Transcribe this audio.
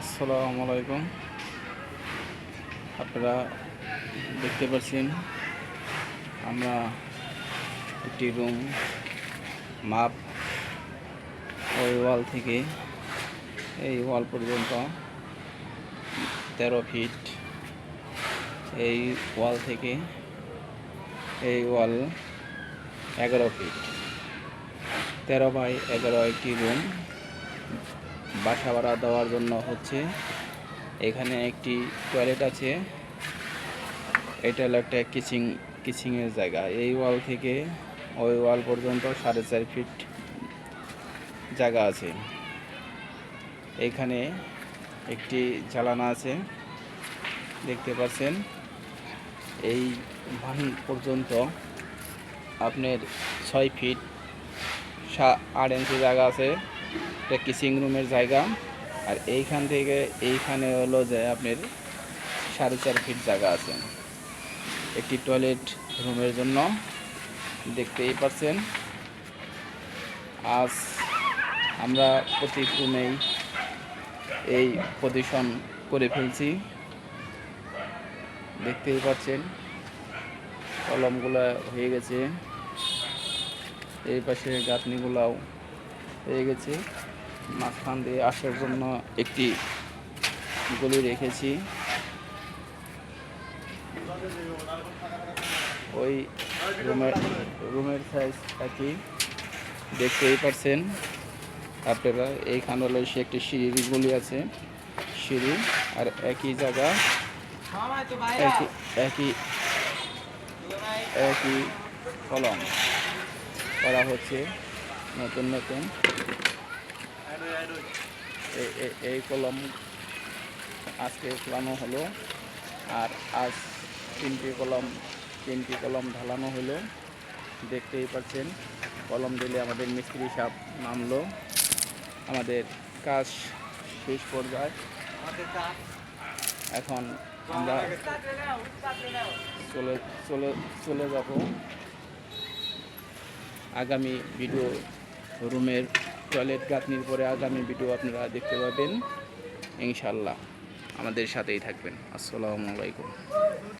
আসসালামু আলাইকুম। আপনারা দেখতে পাচ্ছেন, আমরা একটি রুম মাপ ওই ওয়াল থেকে এই ওয়াল পর্যন্ত তেরো ফিট। এই ওয়াল থেকে এই ওয়াল এগারো ফিট। তেরো বাই এগারো একটি রুম। বাসা ভাড়া দেওয়ার জন্য হচ্ছে। এখানে একটি টয়লেট আছে। এটা হলো একটা কিচিং কিচিংয়ের জায়গা। এই ওয়াল থেকে ওই ওয়াল পর্যন্ত সাড়ে চার ফিট জায়গা আছে। এখানে একটি জ্বালানা আছে। দেখতে পাচ্ছেন? এই ভান পর্যন্ত আপনার ছয় ফিট সা- আট ইঞ্চি জায়গা আছে। এটা কিচিং রুমের জায়গা। আর এইখান থেকে এইখানে হলো যে আপনার সাড়ে চার ফিট জায়গা আছে। একটি টয়লেট রুমের জন্য, দেখতেই পাচ্ছেন। আজ আমরা প্রতি রুমেই এই পজিশন করে ফেলছি। দেখতেই পাচ্ছেন, কলমগুলো হয়ে গেছে। এই পাশে গাঁথনিগুলাও হয়ে গেছে। মাঝখান দিয়ে আসার জন্য একটি গলি রেখেছি। ওই রুমের রুমের সাইজ একই দেখতেই পারছেন আপনারা, এইখানে হলো সে একটি সিঁড়ির গলি আছে। সিঁড়ি আর একই জায়গা, একই একই একই কলম করা হচ্ছে। নতুন নতুন। এই কলম আজকে ফেলানো হলো। আর আজ তিনটি কলম তিনটি কলম ঢালানো হলো। দেখতেই পাচ্ছেন, কলম দিলে আমাদের মিস্ত্রি সাপ নামলো। আমাদের কাজ শেষ পর্যায়ে। এখন আমরা চলে চলে চলে যাব। আগামী ভিডিও রুমের টয়লেট গাঁথনির পরে আগামী ভিডিও আপনারা দেখতে পাবেন। ইনশাল্লাহ আমাদের সাথেই থাকবেন। আসসালামু আলাইকুম।